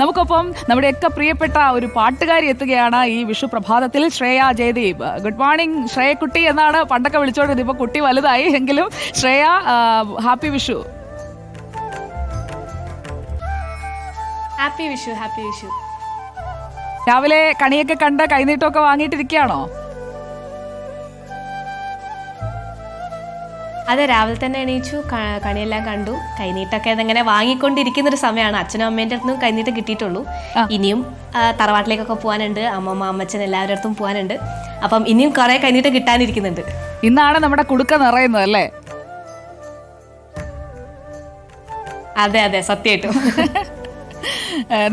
നമുക്കൊപ്പം നമ്മുടെയൊക്കെ പ്രിയപ്പെട്ട ഒരു പാട്ടുകാരി എത്തുകയാണ് ഈ വിഷു പ്രഭാതത്തിൽ ശ്രേയ ജയദീപ്. ഗുഡ് മോർണിംഗ് ശ്രേയക്കുട്ടി എന്നാണ് പണ്ടൊക്കെ വിളിച്ചോണ്ടിരുന്നത്. ഇപ്പൊ കുട്ടി വലുതായി എങ്കിലും Shreya happy Vishu. Happy Vishu happy Vishu. രാവിലെ കണിയൊക്കെ കണ്ട് കൈനീട്ടമൊക്കെ വാങ്ങിയിട്ടിരിക്കുകയാണോ? അതെ രാവിലെ തന്നെ എണീച്ചു കണിയെല്ലാം കണ്ടു. കൈനീട്ടൊക്കെ അതങ്ങനെ വാങ്ങിക്കൊണ്ടിരിക്കുന്ന ഒരു സമയമാണ്. അച്ഛനും അമ്മേന്റെ അടുത്തും കൈനീട്ട് കിട്ടിയിട്ടുള്ളൂ. ഇനിയും തറവാട്ടിലേക്കൊക്കെ പോകാനുണ്ട് അമ്മമ്മ അമ്മച്ചൻ എല്ലാവരുടെ അടുത്തും പോകാനുണ്ട് അപ്പം ഇനിയും കുറെ കൈനീട്ട് കിട്ടാനിരിക്കുന്നുണ്ട്. ഇന്നാണ് നമ്മുടെ കുടുക്ക നിറയുന്നത് അല്ലേ? അതെ അതെ സത്യമായിട്ടും.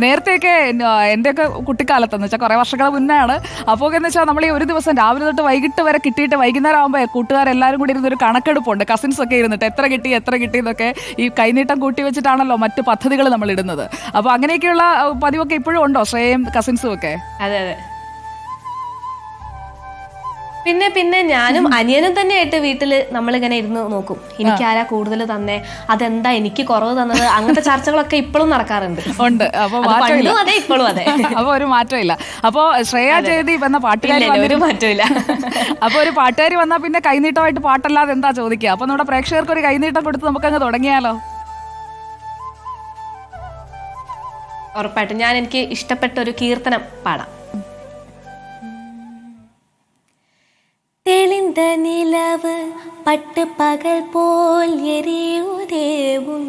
നേരത്തെയൊക്കെ എന്റെ ഒക്കെ കുട്ടിക്കാലത്ത് എന്ന് വെച്ചാൽ കുറേ വർഷങ്ങൾ മുന്നാണ്. അപ്പോൾ എന്ന് വെച്ചാൽ നമ്മൾ ഈ ഒരു ദിവസം രാവിലെ തൊട്ട് വൈകിട്ട് വരെ കിട്ടിയിട്ട് വൈകുന്നേരം ആകുമ്പോൾ കൂട്ടുകാരെല്ലാവരും കൂടി ഇരുന്നൊരു കണക്കെടുപ്പുണ്ട്. കസിൻസ് ഒക്കെ ഇരുന്നിട്ട് എത്ര കിട്ടി എത്ര കിട്ടി എന്നൊക്കെ ഈ കൈനീട്ടം കൂട്ടി വെച്ചിട്ടാണല്ലോ മറ്റ് പദ്ധതികൾ നമ്മൾ ഇടുന്നത് അപ്പോൾ അങ്ങനെയൊക്കെയുള്ള പതിവൊക്കെ ഇപ്പോഴും ഉണ്ടോ? ശ്രേയും കസിൻസും ഒക്കെ? അതെ അതെ. പിന്നെ പിന്നെ ഞാനും അനിയനും തന്നെ ആയിട്ട് വീട്ടിൽ നമ്മളിങ്ങനെ ഇരുന്ന് നോക്കും. എനിക്ക് ആരാ കൂടുതൽ തന്നെ? അതെന്താ എനിക്ക് കുറവ് തന്നത്? അങ്ങനത്തെ ചർച്ചകളൊക്കെ ഇപ്പോഴും നടക്കാറുണ്ട്. ഉണ്ട്. അപ്പോൾ അത് പണ്ടും അതെ ഇപ്പോഴും അതെ. അപ്പോൾ ഒരു മാറ്റമില്ല. അപ്പോൾ ശ്രേയ ജയദീപ് വന്ന പാട്ടുകാരി ഒരു മാറ്റമില്ല. അപ്പോൾ ഒരു പാട്ടുകാരി വന്നാൽ പിന്നെ കൈനീട്ടമായിട്ട് പാട്ടല്ലാതെ എന്താ ചോദിക്കുക? അപ്പോൾ നമ്മുടെ പ്രേക്ഷകർക്ക് ഒരു കൈനീട്ടം കൊടുത്ത് നമുക്കങ്ങ് തുടങ്ങിയാലോ? ഉറപ്പായിട്ടും. ഞാൻ എനിക്ക് ഇഷ്ടപ്പെട്ട ഒരു കീർത്തനം പാടാം. തെളിந்த നിലവ് പട്ട് പകൽ പോൽ എരിയുദേവും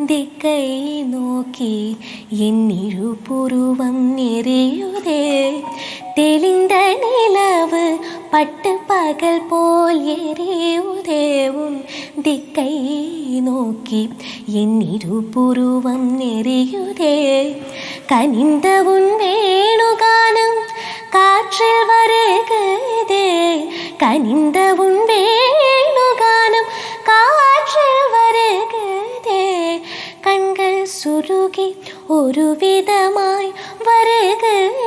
ദിക്കൈ നോക്കി. എന്നിരു എന്നിഴുപുരുവം എറിയുതേ തെളിന്ത നിലവ് പട്ട് പകൽ പോൽ എരിയുദേവും ദിക്കൈ നോക്കി. എന്നിരുപുരുവം എറിയുതേ കനിന്ത ഉൻ വേണുഗാനം കാറ്റിൽ വരകേ കനിന്ത ഉൻ വേണു கானம் காற்று வருகிறது கண்கள் சுருகி ஒரு விதமாய் வருகிறது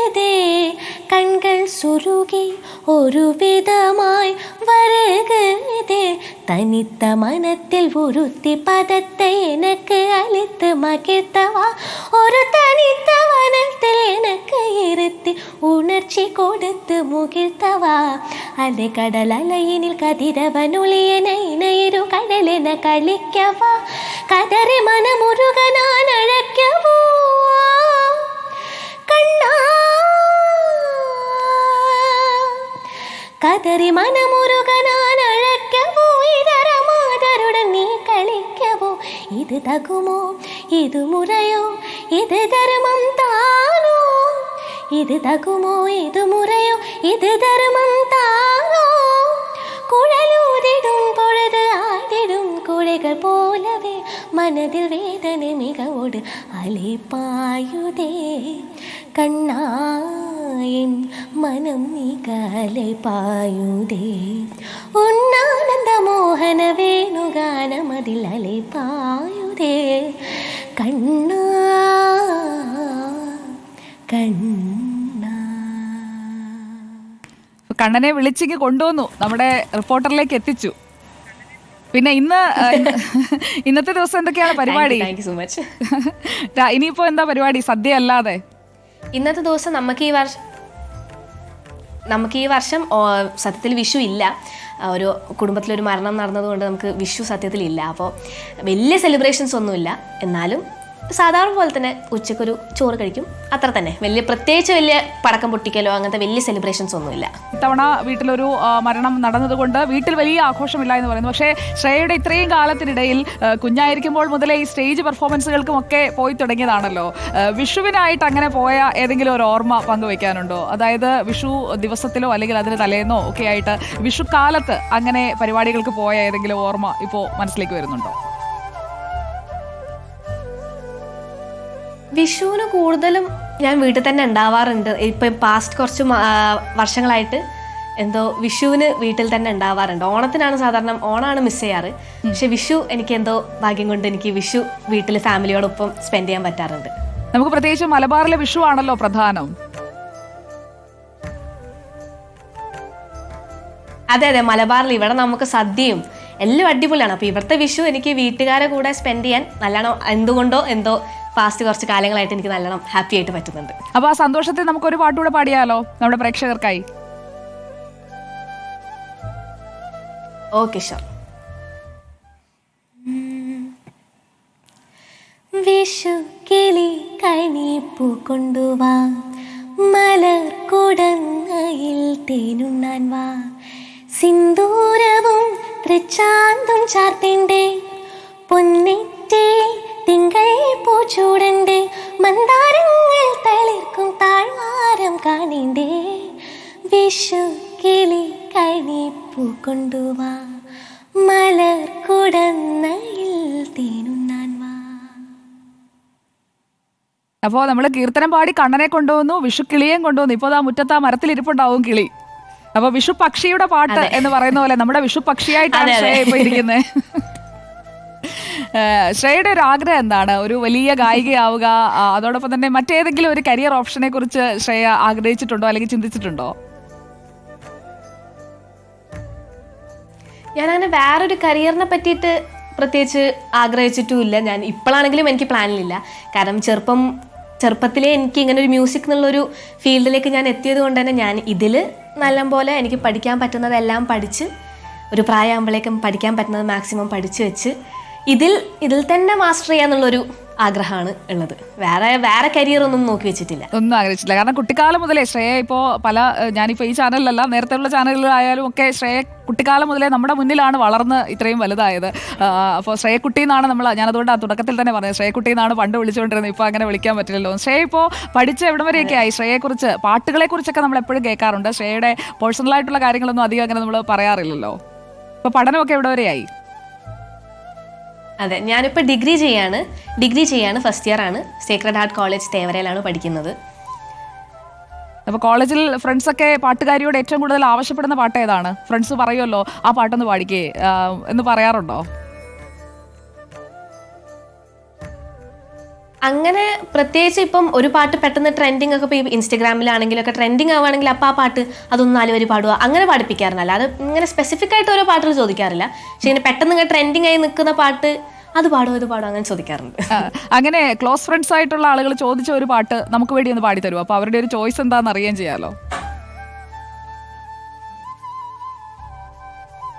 கண்கள் சுருகி ஒரு விதமாய் வருகுதே. தனித்த மனத்தில் உறுத்தி பதத்தை எனக்கு அளித்து மகிழ்த்தவா? ஒரு தனித்த மனத்தில் எனக்கு இருத்தி உணர்ச்சி கொடுத்து முகிழ்த்தவா? அலை கடல் அலையினில் கதிரவன் ஒளியன இணையிரு கடலென கழிக்கவா? கதறி மனமுருக நான் அழைக்கவோ? கண்ணா കതറി മനമുരുകനാൻ അഴക്കവോ ഇതര മാതരുടൻ നീ കളിക്കവോ. ഇത് തകുമോ? ഇത് മുറയോ ഇത് ധർമ്മം താനോ ഇത് തകുമോ? ഇത് മുറയോ ഇത് ധർമ്മം താനോ കുഴലൂതിടും പൊഴുത് ആടിടും കുഴകൾ പോലവേ. മനതിൽ വേദന മികവോട് അലിപ്പായുതേ മനം കാലെ പായുതേ. ഉണ്ണാനന്ദ മോഹന വേണുഗാനമതിൽ പായുതേ. കണ്ണ കണ്ണ. കണ്ണനെ വിളിച്ചിങ്ങ് കൊണ്ടുവന്നു. നമ്മുടെ റിപ്പോർട്ടറിലേക്ക് എത്തിച്ചു. പിന്നെ ഇന്ന് ഇന്നത്തെ ദിവസം എന്തൊക്കെയാണ് പരിപാടി? താങ്ക് യു സോ മച്ച് ഇനിയിപ്പോ എന്താ പരിപാടി? സദ്യ അല്ലാതെ ഇന്നത്തെ ദിവസം നമുക്ക് ഈ വർഷം നമുക്ക് ഈ വർഷം സത്യത്തിൽ വിഷു ഇല്ല. ഒരു കുടുംബത്തിലൊരു മരണം നടന്നതുകൊണ്ട് നമുക്ക് വിഷു സത്യത്തിൽ ഇല്ല. അപ്പോൾ വലിയ സെലിബ്രേഷൻസ് ഒന്നുമില്ല. എന്നാലും സാധാരണ പോലെ തന്നെ ഉച്ചക്കൊരു ചോറ് കഴിക്കും. അത്ര തന്നെ. വലിയ പ്രത്യേകിച്ച് വലിയ പടക്കം പൊട്ടിക്കലോ അങ്ങനത്തെ വലിയ സെലിബ്രേഷൻസ് ഒന്നുമില്ല. ഇത്തവണ വീട്ടിലൊരു മരണം നടന്നതുകൊണ്ട് വീട്ടിൽ വലിയ ആഘോഷമില്ല എന്ന് പറയുന്നു. പക്ഷേ ശ്രേയയുടെ ഇത്രയും കാലത്തിനിടയിൽ കുഞ്ഞായിരിക്കുമ്പോൾ മുതലേ ഈ സ്റ്റേജ് പെർഫോമൻസുകൾക്കും ഒക്കെ പോയി തുടങ്ങിയതാണല്ലോ. വിഷുവിനായിട്ട് അങ്ങനെ പോയ ഏതെങ്കിലും ഒരു ഓർമ്മ പങ്കുവെക്കാനുണ്ടോ? അതായത് വിഷു ദിവസത്തിലോ അല്ലെങ്കിൽ അതിന് തലേന്നോ ഒക്കെ ആയിട്ട് വിഷു അങ്ങനെ പരിപാടികൾക്ക് പോയ ഏതെങ്കിലും ഓർമ്മ ഇപ്പോൾ മനസ്സിലേക്ക് വരുന്നുണ്ടോ? വിഷുവിന് കൂടുതലും ഞാൻ വീട്ടിൽ തന്നെ ഉണ്ടാവാറുണ്ട്. ഇപ്പം പാസ്റ്റ് കുറച്ച് വർഷങ്ങളായിട്ട് എന്തോ വിഷുവിന് വീട്ടിൽ തന്നെ ഉണ്ടാവാറുണ്ട്. ഓണത്തിനാണ് സാധാരണ ഓണാണ് മിസ് ചെയ്യാറ്. പക്ഷെ വിഷു എനിക്ക് എന്തോ ഭാഗ്യം കൊണ്ട് എനിക്ക് വിഷു വീട്ടിൽ ഫാമിലിയോടൊപ്പം സ്പെൻഡ് ചെയ്യാൻ പറ്റാറുണ്ട്. നമുക്ക് പ്രത്യേകിച്ച് മലബാറിലെ വിഷു ആണല്ലോ പ്രധാനം. അതെ അതെ മലബാറിൽ ഇവിടെ നമുക്ക് സദ്യയും എല്ലാം അടിപൊളിയാണ്. അപ്പോൾ ഇവിടുത്തെ വിഷു എനിക്ക് വീട്ടുകാരെ കൂടെ സ്പെൻഡ് ചെയ്യാൻ നല്ലോണം എന്തുകൊണ്ടോ എന്തോ പാസ്റ്റ് കുറച്ച് കാലങ്ങളായിട്ട് എനിക്ക് നല്ലോണം ഹാപ്പി ആയിട്ട് പറ്റുന്നുണ്ട്. അപ്പൊ ആ സന്തോഷത്തെ നമുക്ക് ഒരു പാട്ടുകൂടെ പാടിയാലോ? നമ്മുടെ പ്രേക്ഷകർക്കായി. ഓക്കെ ഷോ വിഷു കിളി കണിപ്പൂ കൊണ്ടുവാ. മലർ കുടങ്ങയിൽ തേനുണ്ണാൻ വാ. സിന്ദൂരവും തൃച്ചാന്തും ചാർത്തിന്റെ പൊന്നിറ്റേ തിങ്കൾ പൂച്ചൂടണ്ടേ മന്ദാരങ്ങൾ തളിർക്കും താഴ്വാരം കാണിണ്ടേ. വിഷു കിളി കണിപ്പൂ കൊണ്ടുവാ മലർ കുടന്നയിൽ തേനുണ്ണാൻ വാ. അപ്പോൾ നമ്മൾ കീർത്തനം പാടി കണ്ണനെ കൊണ്ടുവന്നു വിഷു കിളിയേം കൊണ്ടുവന്നു. ഇപ്പോൾ ആ മുറ്റത്ത് ആ മരത്തിലിരിപ്പുണ്ടാവും കിളി. അപ്പൊ വിഷു പക്ഷിയുടെ പാട്ട് എന്ന് പറയുന്ന പോലെ നമ്മുടെ വിഷു പക്ഷിയായിട്ടാണ് ഇരിക്കുന്നത് ശ്രേയയുടെ ഒരു ആഗ്രഹം എന്താണ്? ഒരു വലിയ ഗായികയാവുക അതോടൊപ്പം തന്നെ മറ്റേതെങ്കിലും ഒരു കരിയർ ഓപ്ഷനെ കുറിച്ച് ശ്രേയ ആഗ്രഹിച്ചിട്ടുണ്ടോ അല്ലെങ്കിൽ ചിന്തിച്ചിട്ടുണ്ടോ? ഞാനങ്ങനെ വേറൊരു കരിയറിനെ പറ്റിയിട്ട് പ്രത്യേകിച്ച് ആഗ്രഹിച്ചിട്ടുമില്ല. ഞാൻ ഇപ്പോഴാണെങ്കിലും എനിക്ക് പ്ലാനിലില്ല. കാരണം ചെറുപ്പം ചെറുപ്പത്തിലേ എനിക്ക് ഇങ്ങനെ ഒരു മ്യൂസിക് എന്നുള്ളൊരു ഫീൽഡിലേക്ക് ഞാൻ എത്തിയത് കൊണ്ട് തന്നെ ഞാൻ ഇതിൽ നല്ലപോലെ എനിക്ക് പഠിക്കാൻ പറ്റുന്നതെല്ലാം പഠിച്ച് ഒരു പ്രായമാകുമ്പോഴേക്കും പഠിക്കാൻ പറ്റുന്നത് മാക്സിമം പഠിച്ചു വെച്ച് ഇതിൽ ഇതിൽ തന്നെ മാസ്റ്റർ ചെയ്യാന്നുള്ളൊരു ആഗ്രഹമാണ് ഉള്ളത്. വേറെ വേറെ കരിയർ ഒന്നും നോക്കി വെച്ചിട്ടില്ല. ഒന്നും ആഗ്രഹിച്ചില്ല കാരണം കുട്ടിക്കാലം മുതലേ ശ്രേയ ഇപ്പോൾ പല ഞാനിപ്പോൾ ഈ ചാനലിലല്ല നേരത്തെയുള്ള ചാനലുകളായാലും ഒക്കെ ശ്രേയ കുട്ടിക്കാലം മുതലേ നമ്മുടെ മുന്നിലാണ് വളർന്ന് ഇത്രയും വലുതായത്. അപ്പോൾ ശ്രേയക്കുട്ടി എന്നാണ് നമ്മൾ ഞാനതുകൊണ്ട് ആ തുടക്കത്തിൽ തന്നെ പറഞ്ഞത്. ശ്രേയക്കുട്ടി എന്നാണ് പണ്ട് വിളിച്ചുകൊണ്ടിരുന്നത്. ഇപ്പോൾ അങ്ങനെ വിളിക്കാൻ പറ്റില്ലല്ലോ. ശ്രേയ ഇപ്പോൾ പഠിച്ച എവിടം വരെയൊക്കെ ആയി? ശ്രേയെക്കുറിച്ച് പാട്ടുകളെ കുറിച്ചൊക്കെ നമ്മൾ എപ്പോഴും കേൾക്കാറുണ്ട്. ശ്രേയയുടെ പേഴ്സണലായിട്ടുള്ള കാര്യങ്ങളൊന്നും അധികം അങ്ങനെ നമ്മൾ പറയാറില്ലല്ലോ. ഇപ്പോൾ പഠനമൊക്കെ എവിടെ വരെയായി അതെ ഞാനിപ്പോൾ ഡിഗ്രി ചെയ്യാണ്. ഡിഗ്രി ചെയ്യാണ് ഫസ്റ്റ് ഇയർ ആണ്. സേക്രഡ് ഹാർട്ട് കോളേജ് തേവരയിലാണ് പഠിക്കുന്നത്. അപ്പോൾ കോളേജിൽ ഫ്രണ്ട്സൊക്കെ പാട്ടുകാരിയോട് ഏറ്റവും കൂടുതൽ ആവശ്യപ്പെടുന്ന പാട്ട് ഏതാണ്? ഫ്രണ്ട്സ് പറയുമല്ലോ ആ പാട്ടൊന്ന് പാടിക്കേ എന്ന് പറയാറുണ്ടോ? അങ്ങനെ പ്രത്യേകിച്ച് ഇപ്പം ഒരു പാട്ട് പെട്ടെന്ന് ട്രെൻഡിങ് ഒക്കെ ഇപ്പോൾ ഇൻസ്റ്റഗ്രാമിലാണെങ്കിലും ഒക്കെ ട്രെൻഡിങ് ആവുകയാണെങ്കിൽ അപ്പം ആ പാട്ട് അതൊന്നും നാല് വരി പാടുക. അങ്ങനെ പാടിപ്പിക്കാറില്ല. അത് ഇങ്ങനെ സ്പെസിഫിക് ആയിട്ട് ഓരോ പാട്ടുകൾ ചോദിക്കാറില്ല. പക്ഷേ ഇങ്ങനെ പെട്ടെന്ന് ഇങ്ങനെ ട്രെൻഡിങ് ആയി നിൽക്കുന്ന പാട്ട് അത് പാടുമോ ഇത് പാടുമോ അങ്ങനെ ചോദിക്കാറുണ്ട്. അങ്ങനെ ക്ലോസ് ഫ്രണ്ട്സ് ആയിട്ടുള്ള ആളുകൾ ചോദിച്ച ഒരു പാട്ട് നമുക്ക് വേണ്ടി ഒന്ന് പാടി തരുമോ അപ്പോൾ അവരുടെ ഒരു ചോയ്സ് എന്താണെന്ന് അറിയാൻ ചെയ്യാമല്ലോ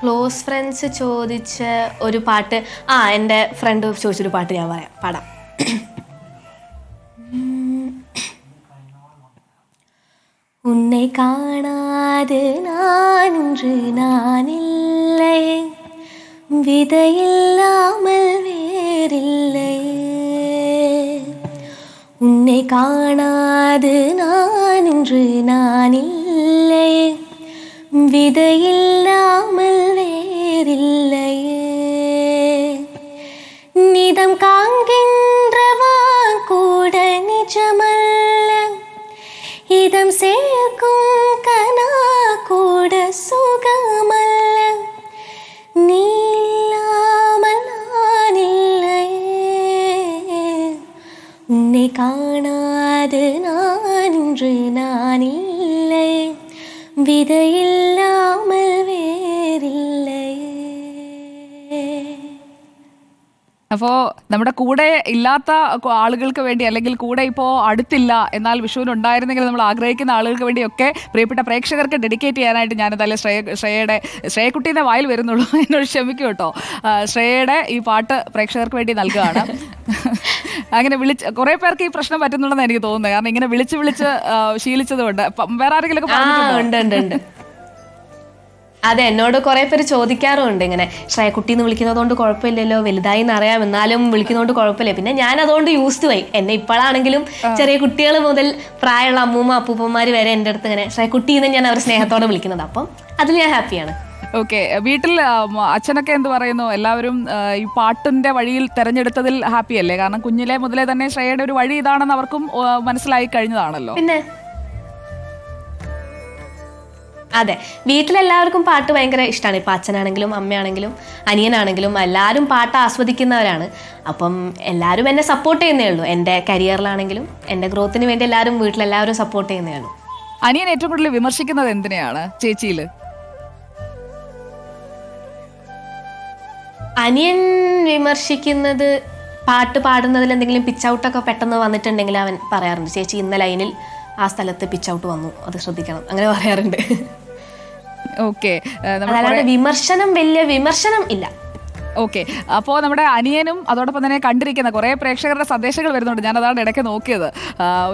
ക്ലോസ് ഫ്രണ്ട്സ് ചോദിച്ച ഒരു പാട്ട്. ആ എന്റെ ഫ്രണ്ട് ചോദിച്ചൊരു പാട്ട് ഞാൻ പറയാം. പാടാം. உன்னை காணாது நான் இன்று நான் இல்லை விதையில்லாமல் வேறில்லை. உன்னை காணாது நான் இன்று நான் இல்லை விதையில்லாமல் സുഖം സേക്കും കനാ കൂട സുഖമല്ല നീല്ലാമൽ ഉന്നെ കാണാതെ ഞാൻ ഇன்று நான் இல்லை விதையில்லாமல் வேறில்லை അപ്പോൾ നമ്മുടെ കൂടെ ഇല്ലാത്ത ആളുകൾക്ക് വേണ്ടി അല്ലെങ്കിൽ കൂടെ ഇപ്പോൾ അടുത്തില്ല എന്നാൽ വിഷുവിന് ഉണ്ടായിരുന്നെങ്കിൽ നമ്മൾ ആഗ്രഹിക്കുന്ന ആളുകൾക്ക് വേണ്ടിയൊക്കെ പ്രിയപ്പെട്ട പ്രേക്ഷകർക്ക് ഡെഡിക്കേറ്റ് ചെയ്യാനായിട്ട് ഞാൻ എന്തായാലും ശ്രേയ ശ്രേയയുടെ ശ്രേയക്കുട്ടീന്റെ വായിൽ വരുന്നുള്ളൂ എന്നോട് ക്ഷമിക്കും കേട്ടോ. ശ്രേയയുടെ ഈ പാട്ട് പ്രേക്ഷകർക്ക് വേണ്ടി നൽകുകയാണ്. അങ്ങനെ വിളിച്ച് കുറേ പേർക്ക് ഈ പ്രശ്നം പറ്റുന്നുണ്ടെന്ന് എനിക്ക് തോന്നുന്നത് കാരണം ഇങ്ങനെ വിളിച്ച് വിളിച്ച് ശീലിച്ചതുകൊണ്ട്. വേറെ ആരെങ്കിലും ഉണ്ട് ഉണ്ട് ഉണ്ട്. അതെ എന്നോട് കുറെ പേര് ചോദിക്കാറുണ്ട് ഇങ്ങനെ ശ്രേയ കുട്ടി എന്ന് വിളിക്കുന്നതുകൊണ്ട് കുഴപ്പമില്ലല്ലോ വലുതായി എന്നറിയാം എന്നാലും വിളിക്കുന്നതുകൊണ്ട് കുഴപ്പമില്ല. പിന്നെ ഞാൻ അതുകൊണ്ട് യൂസ്ഡ് ആയി എന്നെ ഇപ്പോഴാണെങ്കിലും ചെറിയ കുട്ടികൾ മുതൽ പ്രായമുള്ള അമ്മൂമ്മ അപ്പൂപ്പന്മാർ വരെ എന്റെ അടുത്ത് ഇങ്ങനെ ശ്രേയ കുട്ടി എന്ന് ഞാൻ അവർ സ്നേഹത്തോടെ വിളിക്കുന്നത്. അപ്പം അതിൽ ഞാൻ ഹാപ്പിയാണ്. ഓക്കെ വീട്ടിൽ അച്ഛനൊക്കെ എന്ത് പറയുന്നു? എല്ലാവരും ഈ പാട്ടിന്റെ വഴിയിൽ തെരഞ്ഞെടുത്തതിൽ ഹാപ്പി അല്ലേ കാരണം കുഞ്ഞിലെ മുതലേ തന്നെ ശ്രേയയുടെ ഒരു വഴി ഇതാണെന്ന് അവർക്കും മനസ്സിലായി കഴിഞ്ഞതാണല്ലോ. പിന്നെ അതെ വീട്ടിലെല്ലാവർക്കും പാട്ട് ഭയങ്കര ഇഷ്ടമാണ് ഇപ്പം അച്ഛനാണെങ്കിലും അമ്മയാണെങ്കിലും അനിയനാണെങ്കിലും എല്ലാവരും പാട്ട് ആസ്വദിക്കുന്നവരാണ്. അപ്പം എല്ലാവരും എന്നെ സപ്പോർട്ട് ചെയ്യുന്നേ ഉള്ളൂ. എന്റെ കരിയറിലാണെങ്കിലും എന്റെ ഗ്രോത്തിന് വേണ്ടി എല്ലാവരും വീട്ടിലെല്ലാവരും സപ്പോർട്ട് ചെയ്യുന്നേ ഉള്ളൂ. അനിയൻ ഏറ്റവും കൂടുതൽ വിമർശിക്കുന്നത് എന്തിനെയാണ്? ചേച്ചിയിൽ അനിയൻ വിമർശിക്കുന്നത് പാട്ട് പാടുന്നതിൽ എന്തെങ്കിലും പിച്ച് ഔട്ടൊക്കെ പെട്ടെന്ന് വന്നിട്ടുണ്ടെങ്കിൽ അവൻ പറയാറുണ്ട്. ചേച്ചി ഇന്ന ലൈനിൽ ആ സ്ഥലത്ത് പിച്ച് ഔട്ട് വന്നു. അത് ശ്രദ്ധിക്കണം. അങ്ങനെ പറയാറുണ്ട്. ഓക്കെ അതായത് വിമർശനം വലിയ വിമർശനം ഇല്ല. ഓക്കെ അപ്പോൾ നമ്മുടെ അനിയനും അതോടൊപ്പം തന്നെ കണ്ടിരിക്കുന്ന കുറേ പ്രേക്ഷകരുടെ സന്ദേശങ്ങൾ വരുന്നുണ്ട്. ഞാൻ അതാണ് ഇടയ്ക്ക് നോക്കിയത്.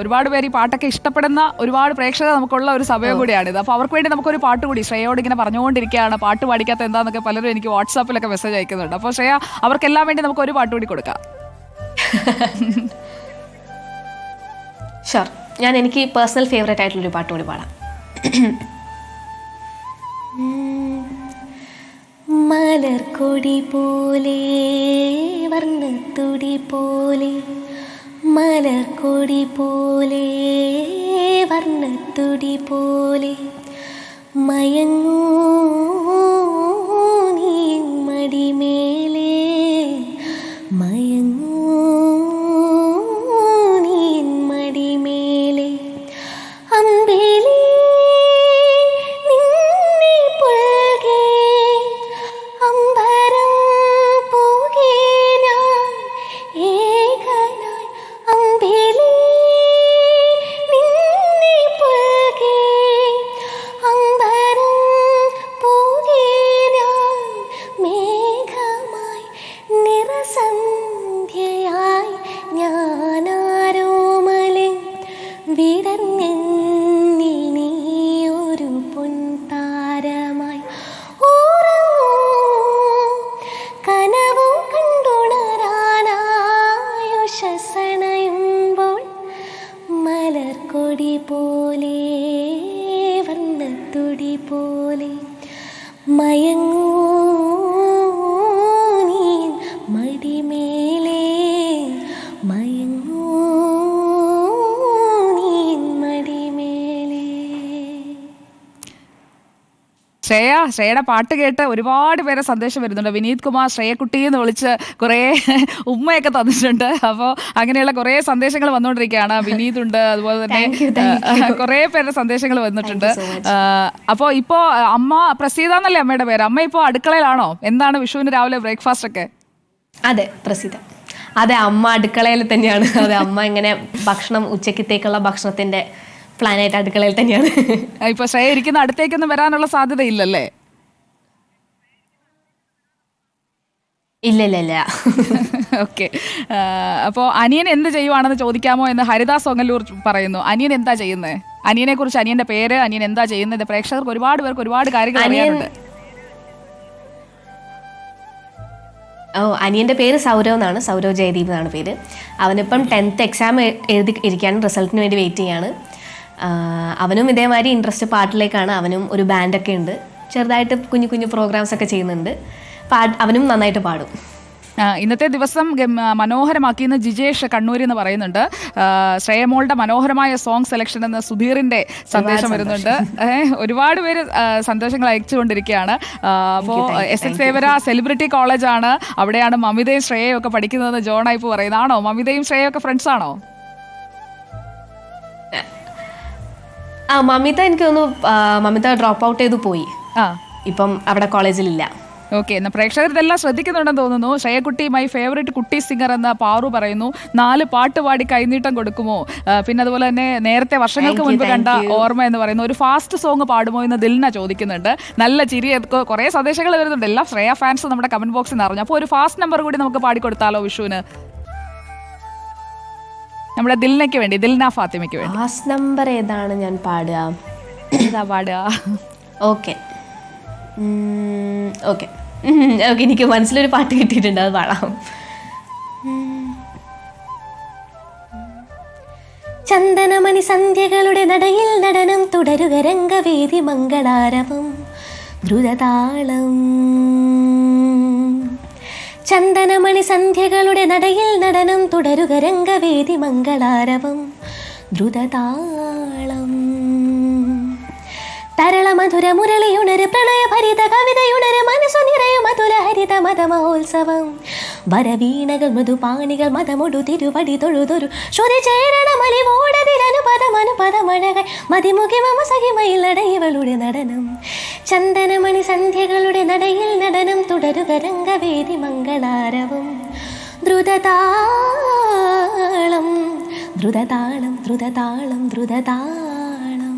ഒരുപാട് പേര് ഈ പാട്ടൊക്കെ ഇഷ്ടപ്പെടുന്ന ഒരുപാട് പ്രേക്ഷകർ നമുക്കുള്ള ഒരു സമയം കൂടിയാണിത് അപ്പോൾ അവർക്ക് വേണ്ടി നമുക്കൊരു പാട്ട് കൂടി. ശ്രേയോട് ഇങ്ങനെ പറഞ്ഞുകൊണ്ടിരിക്കുകയാണ്. പാട്ട് പാടിക്കാത്ത എന്താണെന്നൊക്കെ പലരും എനിക്ക് വാട്സാപ്പിലൊക്കെ മെസ്സേജ് അയക്കുന്നുണ്ട്. അപ്പോൾ ശ്രേയ അവർക്കെല്ലാം വേണ്ടി നമുക്ക് ഒരു പാട്ട് കൂടി കൊടുക്കാം. ഷുവർ ഞാൻ എനിക്ക് പേഴ്സണൽ ഫേവറേറ്റ് ആയിട്ടുള്ളൊരു പാട്ട് കൂടി പാടാം. മലർക്കൊടി പോലെ വർണത്തുടി പോലെ മലർക്കൊടി പോലെ വർണത്തുടി പോലെ മയങ്ങൂ ശ്രേയ ശ്രേയയുടെ പാട്ട് കേട്ട് ഒരുപാട് പേരെ സന്ദേശം വരുന്നുണ്ട്. വിനീത് കുമാർ ശ്രേയക്കുട്ടി എന്ന് വിളിച്ച് കുറേ ഉമ്മയൊക്കെ തന്നിട്ടുണ്ട്. അപ്പോൾ അങ്ങനെയുള്ള കുറേ സന്ദേശങ്ങൾ വന്നുകൊണ്ടിരിക്കുകയാണ്. വിനീത് ഉണ്ട് അതുപോലെ തന്നെ കുറേ പേരുടെ സന്ദേശങ്ങൾ വന്നിട്ടുണ്ട്. അപ്പോൾ ഇപ്പോൾ അമ്മ പ്രസീത എന്നല്ലേ അമ്മയുടെ പേര്? അമ്മ ഇപ്പോൾ അടുക്കളയിലാണോ? എന്താണ് വിഷുവിന് രാവിലെ ബ്രേക്ക്ഫാസ്റ്റ് ഒക്കെ? അതെ പ്രസീത. അതെ അമ്മ അടുക്കളയിൽ തന്നെയാണ്. അതെ അമ്മ ഇങ്ങനെ ഭക്ഷണം ഉച്ചക്കത്തേക്കുള്ള ഭക്ഷണത്തിന്റെ പ്ലാനായിട്ട് അടുക്കളയിൽ തന്നെയാണ്. ഇപ്പൊ ശ്രേയ ഇരിക്കുന്ന അടുത്തേക്കൊന്നും വരാനുള്ള സാധ്യത ഇല്ലല്ലേ ഇല്ല ഇല്ല ഇല്ല ഓക്കെ അപ്പോൾ അനിയൻ എന്ത് ചെയ്യുവാണെന്ന് ചോദിക്കാമോ എന്ന് ഹരിദാസ് ഒങ്ങല്ലൂർ പറയുന്നു. അനിയൻ എന്താ ചെയ്യുന്നത് അനിയനെ കുറിച്ച് അനിയന്റെ പേര് അനിയൻ എന്താ ചെയ്യുന്നത്? പ്രേക്ഷകർക്ക് ഒരുപാട് പേർക്ക് ഒരുപാട് കാര്യങ്ങൾ അറിയാനുണ്ട്. ഓ അനിയന്റെ പേര് സൗരവ് എന്നാണ്. സൗരവ് ജയദീപ് എന്നാണ് പേര്. അവനിപ്പം ടെൻത്ത് എക്സാം എഴുതി ഇരിക്കുകയാണ്. റിസൾട്ടിന് വേണ്ടി വെയിറ്റ് ചെയ്യാണ്. അവനും ഇതേമാതിരി ഇൻട്രസ്റ്റ് പാട്ടിലേക്കാണ്. അവനും ഒരു ബാൻഡൊക്കെ ഉണ്ട്. ചെറുതായിട്ട് കുഞ്ഞു കുഞ്ഞു പ്രോഗ്രാംസ് ഒക്കെ ചെയ്യുന്നുണ്ട്. പാട്ട് അവനും നന്നായിട്ട് പാടും. ഇന്നത്തെ ദിവസം മനോഹരമാക്കിയെന്ന് ജിജേഷ് കണ്ണൂരി എന്ന് പറയുന്നുണ്ട്. ശ്രേയമോളുടെ മനോഹരമായ സോങ് സെലക്ഷൻ എന്ന സുധീറിന്റെ സന്ദേശം വരുന്നുണ്ട്. ഒരുപാട് പേര് സന്ദേശങ്ങൾ അയച്ചുകൊണ്ടിരിക്കുകയാണ്. അപ്പോൾ എസ് എസ് സേവര സെലിബ്രിറ്റി കോളേജാണ് അവിടെയാണ് മമിതയും ശ്രേയയും ഒക്കെ പഠിക്കുന്നതെന്ന് ജോൺ ഐപ്പ് പറയുന്നത്. ആണോ? മമിതയും ശ്രേയയും ഒക്കെ ഫ്രണ്ട്സ് ആണോ? ആ മമിത എനിക്ക് തോന്നുന്നു മമിത ഡ്രോപ്പ് ഔട്ട് ചെയ്ത് പോയി. ആ. ഇപ്പം അവിടെ കോളേജിലില്ല. ഓക്കെ എന്നാൽ പ്രേക്ഷകർ ഇതെല്ലാം ശ്രദ്ധിക്കുന്നുണ്ടെന്ന് തോന്നുന്നു. ശ്രേയക്കുട്ടി മൈ ഫേവറേറ്റ് കുട്ടി സിംഗർ എന്ന പാറു പറയുന്നു. നാല് പാട്ട് പാടി കൈനീട്ടം കൊടുക്കുമോ? പിന്നെ അതുപോലെ തന്നെ നേരത്തെ വർഷങ്ങൾക്ക് മുൻപ് കണ്ട ഓർമ്മ എന്ന് പറയുന്ന. ഒരു ഫാസ്റ്റ് സോങ് പാടുമോ എന്ന് ദിൽന ചോദിക്കുന്നുണ്ട്. നല്ല ചിരി കുറേ സന്ദേശങ്ങൾ വരുന്നുണ്ട്. എല്ലാ ശ്രേയ ഫാൻസ് നമ്മുടെ കമന്റ് ബോക്സിൽ നിന്ന് അറിഞ്ഞു. അപ്പോൾ ഒരു ഫാസ്റ്റ് നമ്പർ കൂടി നമുക്ക് പാടിക്കൊടുത്താലോ വിഷുവിന്? നമ്മുടെ ദിൽനയ്ക്ക് വേണ്ടി ദിൽന ഫാത്തിമയ്ക്ക് വേണ്ടി. ആസ് നമ്പർ ഏതാണ് ഞാൻ പാടുക? ഏതാ പാടുക. ഓക്കെ ഓക്കെ ഓക്കെ എനിക്ക് മനസ്സിലൊരു പാട്ട് കിട്ടിയിട്ടുണ്ട് അത് പാടാം. ചന്ദനമണി സന്ധ്യകളുടെ നടയിൽ നടനം തുടരുക രംഗവേദി മംഗളാരവം ദ്രുതതാളം. ചന്ദനമണി സന്ധ്യകളുടെ നടയിൽ നടനം തുടരുക രംഗവേദി മംഗളാരവം. ദ്രുതതാളം. തരള മധുര മുരളിയുണര് പ്രണയഭരിത കവിതയുണര് മനസ്സു നിറയ മധുര ഹരിത മതമഹോത്സവം. വരവീണകൾ മൃദുപാണികൾ മതമൊടു തിരുവടി തൊഴുതൊരു ശ്രുതി ചേരണ മലിവോടതിലനുപദം അനുപദമഴകൾ മതിമുഖി മമസഹിമയിൽ നടയിവളുടെ നടനം. ചന്ദനമണി സന്ധ്യകളുടെ നടയിൽ നടനം തുടരുക രംഗവേദി മംഗളാരവം. ദ്രുതതാളം ദ്രുതതാളം ദ്രുതതാളം ദ്രുതതാളം.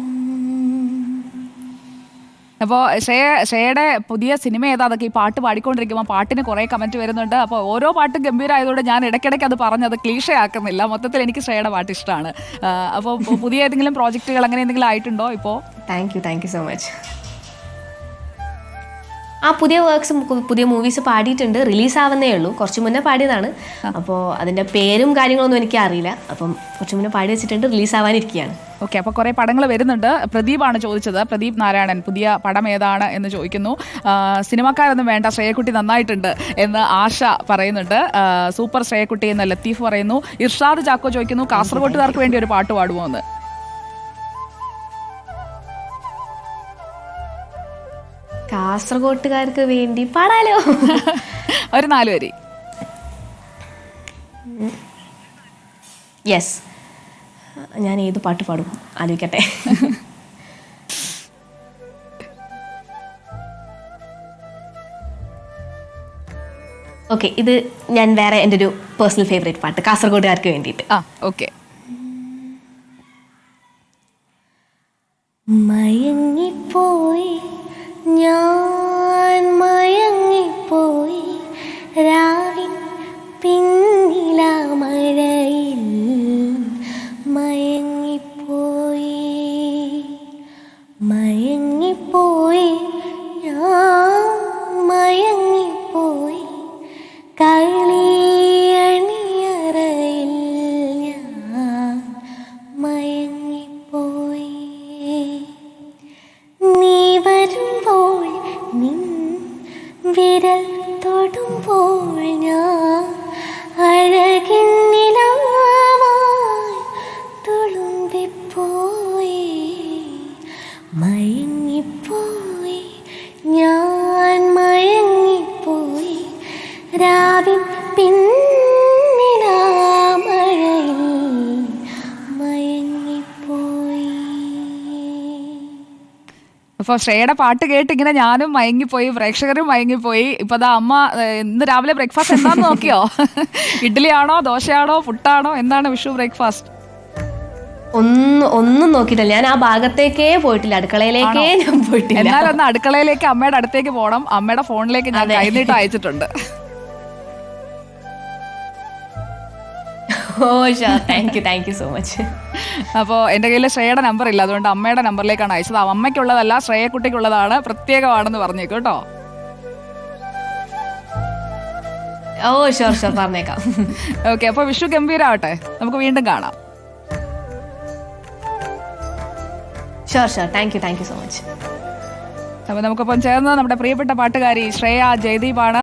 അപ്പോൾ ശ്രേയ ശ്രേയയുടെ പുതിയ സിനിമ ഏതാ? അതൊക്കെ ഈ പാട്ട് പാടിക്കൊണ്ടിരിക്കുമ്പോൾ പാട്ടിന് കുറേ കമന്റ് വരുന്നുണ്ട്. അപ്പോൾ ഓരോ പാട്ടും ഗംഭീരമായതുകൊണ്ട് ഞാൻ ഇടയ്ക്കിടയ്ക്ക് അത് പറഞ്ഞത് ക്ലീഷ ആക്കുന്നില്ല മൊത്തത്തിൽ എനിക്ക് ശ്രേയയുടെ പാട്ട് ഇഷ്ടമാണ് അപ്പോൾ പുതിയ ഏതെങ്കിലും പ്രോജക്റ്റുകൾ അങ്ങനെ എന്തെങ്കിലും ആയിട്ടുണ്ടോ ഇപ്പോൾ thank you thank you so much ആ പുതിയ വർക്ക്സ് പുതിയ മൂവീസ് പാടിയിട്ടുണ്ട്. റിലീസ് ആവുന്നേ ഉള്ളൂ. കുറച്ച് മുന്നേ പാടിയതാണ്. അപ്പോൾ അതിന്റെ പേരും കാര്യങ്ങളൊന്നും എനിക്ക് അറിയില്ല അപ്പം കുറച്ച് മുന്നേ പാടി വെച്ചിട്ടുണ്ട്. റിലീസ് ആവാനിരിക്കുകയാണ്. ഓക്കെ അപ്പോൾ കുറേ പടങ്ങൾ വരുന്നുണ്ട്. പ്രദീപാണ് ചോദിച്ചത്. പ്രദീപ് നാരായണൻ പുതിയ പടം ഏതാണ് എന്ന് ചോദിക്കുന്നു. സിനിമാക്കാരൊന്നും സിനിമക്കാരൊന്നും വേണ്ട. ശ്രേയക്കുട്ടി നന്നായിട്ടുണ്ട് എന്ന് ആശ പറയുന്നുണ്ട്. സൂപ്പർ ശ്രേയക്കുട്ടി എന്ന് ലത്തീഫ് പറയുന്നു. ഇർഷാദ് ചാക്കോ ചോദിക്കുന്നു. കാസർഗോട്ടുകാർക്ക് വേണ്ടി ഒരു പാട്ട് പാടുമോ എന്ന്? കാസർഗോട്ടുകാർക്ക് വേണ്ടി പാടാലോ? ഒരു നാല് വരി. യെസ് ഞാൻ ഏത് പാട്ട് പാടും? ആലോചിക്കട്ടെ. ഓക്കെ ഇത് ഞാൻ വേറെ എന്റെ ഒരു പേഴ്സണൽ ഫേവറേറ്റ് പാട്ട് കാസർഗോഡുകാർക്ക് വേണ്ടിയിട്ട്. ആ ഓക്കെ മയങ്ങിപ്പോയി പിന്നിലാമഴയിൽ മയങ്ങിപ്പോയി അപ്പോൾ ശ്രേയയുടെ പാട്ട് കേട്ട് ഇങ്ങനെ ഞാനും മയങ്ങിപ്പോയി പ്രേക്ഷകരും മയങ്ങിപ്പോയി. ഇപ്പൊ അതാ അമ്മ ഇന്ന് രാവിലെ ബ്രേക്ക്ഫാസ്റ്റ് എന്താന്ന് നോക്കിയോ? ഇഡ്ഡലിയാണോ ദോശയാണോ പുട്ടാണോ? എന്താണ് വിഷു ബ്രേക്ക്ഫാസ്റ്റ്? ഒന്നും ഒന്നും നോക്കിയിട്ടില്ല. ഞാൻ ആ ഭാഗത്തേക്കേ പോയിട്ടില്ല. അടുക്കളയിലേക്കേ ഞാൻ പോയിട്ടില്ല. എന്നാൽ ഒന്ന് അടുക്കളയിലേക്ക് അമ്മയുടെ അടുത്തേക്ക് പോകണം അമ്മയുടെ ഫോണിലേക്ക് ഞാൻ കൈനീട്ട് അയച്ചിട്ടുണ്ട് ഓ Shah thank you thank you so much അപ്പോൾ എന്റെ കയ്യിൽ ശ്രേയുടെ നമ്പർ ഇല്ല. അതുകൊണ്ട് അമ്മയുടെ നമ്പറിലേക്കാണ് അയച്ചത്. അമ്മയ്ക്കുള്ളതല്ല ശ്രേയക്കുട്ടിക്കുള്ളതാണ് പ്രത്യേകമാണെന്ന് പറഞ്ഞേക്കും കേട്ടോ? ഓ ഷുവർ ഷുവർ പറഞ്ഞേക്കാം. ഓക്കെ അപ്പോൾ വിഷു ഗംഭീരാവട്ടെ. നമുക്ക് വീണ്ടും കാണാം. Sure sure thank you thank you so much അപ്പോൾ നമുക്കൊപ്പം ചേർന്നത് നമ്മുടെ പ്രിയപ്പെട്ട പാട്ടുകാരി ശ്രേയ ജയദീപാണ്.